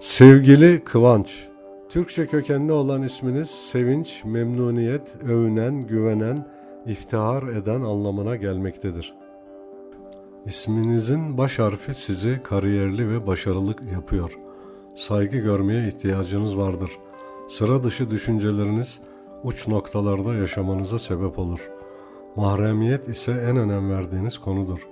Sevgili Kıvanç, Türkçe kökenli olan isminiz sevinç, memnuniyet, övünen, güvenen, iftihar eden anlamına gelmektedir. İsminizin baş harfi sizi kariyerli ve başarılı yapıyor. Saygı görmeye ihtiyacınız vardır. Sıra dışı düşünceleriniz uç noktalarda yaşamanıza sebep olur. Mahremiyet ise en önem verdiğiniz konudur.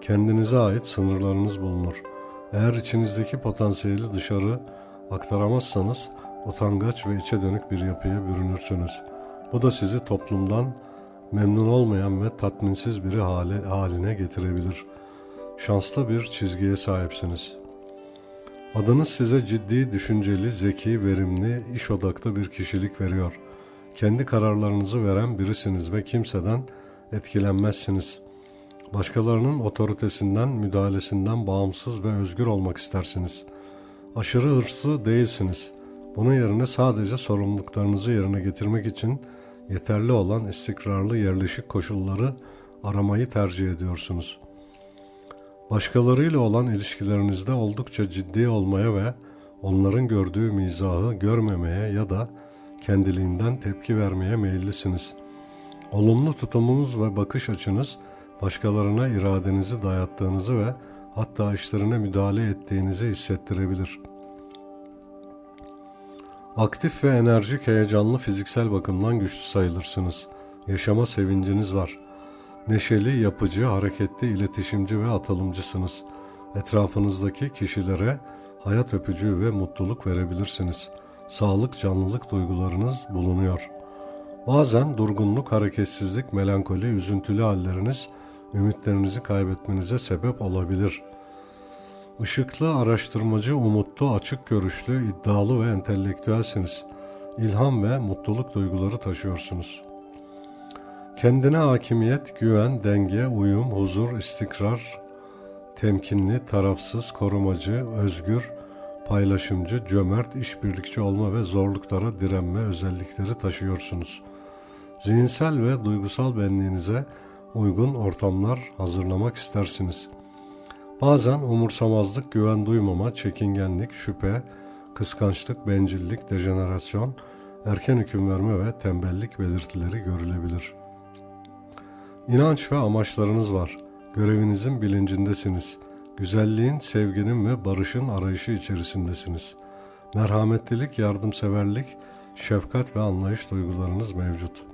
Kendinize ait sınırlarınız bulunur. Eğer içinizdeki potansiyeli dışarı aktaramazsanız utangaç ve içe dönük bir yapıya bürünürsünüz. Bu da sizi toplumdan memnun olmayan ve tatminsiz biri hale, haline getirebilir. Şanslı bir çizgiye sahipsiniz. Adınız size ciddi, düşünceli, zeki, verimli, iş odaklı bir kişilik veriyor. Kendi kararlarınızı veren birisiniz ve kimseden etkilenmezsiniz. Başkalarının otoritesinden, müdahalesinden bağımsız ve özgür olmak istersiniz. Aşırı hırslı değilsiniz. Bunun yerine sadece sorumluluklarınızı yerine getirmek için yeterli olan istikrarlı yerleşik koşulları aramayı tercih ediyorsunuz. Başkalarıyla olan ilişkilerinizde oldukça ciddi olmaya ve onların gördüğü mizahı görmemeye ya da kendiliğinden tepki vermeye meyillisiniz. Olumlu tutumunuz ve bakış açınız başkalarına iradenizi dayattığınızı ve hatta işlerine müdahale ettiğinizi hissettirebilir. Aktif ve enerjik, heyecanlı fiziksel bakımdan güçlü sayılırsınız. Yaşama sevinciniz var. Neşeli, yapıcı, hareketli, iletişimci ve atılımcısınız. Etrafınızdaki kişilere hayat öpücüğü ve mutluluk verebilirsiniz. Sağlık, canlılık duygularınız bulunuyor. Bazen durgunluk, hareketsizlik, melankoli, üzüntülü halleriniz ümitlerinizi kaybetmenize sebep olabilir. Işıklı, araştırmacı, umutlu, açık görüşlü, iddialı ve entelektüelsiniz. İlham ve mutluluk duyguları taşıyorsunuz. Kendine hakimiyet, güven, denge, uyum, huzur, istikrar, temkinli, tarafsız, korumacı, özgür, paylaşımcı, cömert, işbirlikçi olma ve zorluklara direnme özellikleri taşıyorsunuz. Zihinsel ve duygusal benliğinize uygun ortamlar hazırlamak istersiniz. Bazen umursamazlık, güven duymama, çekingenlik, şüphe, kıskançlık, bencillik, dejenerasyon, erken hüküm verme ve tembellik belirtileri görülebilir. İnanç ve amaçlarınız var. Görevinizin bilincindesiniz. Güzelliğin, sevginin ve barışın arayışı içerisindesiniz. Merhametlilik, yardımseverlik, şefkat ve anlayış duygularınız mevcut.''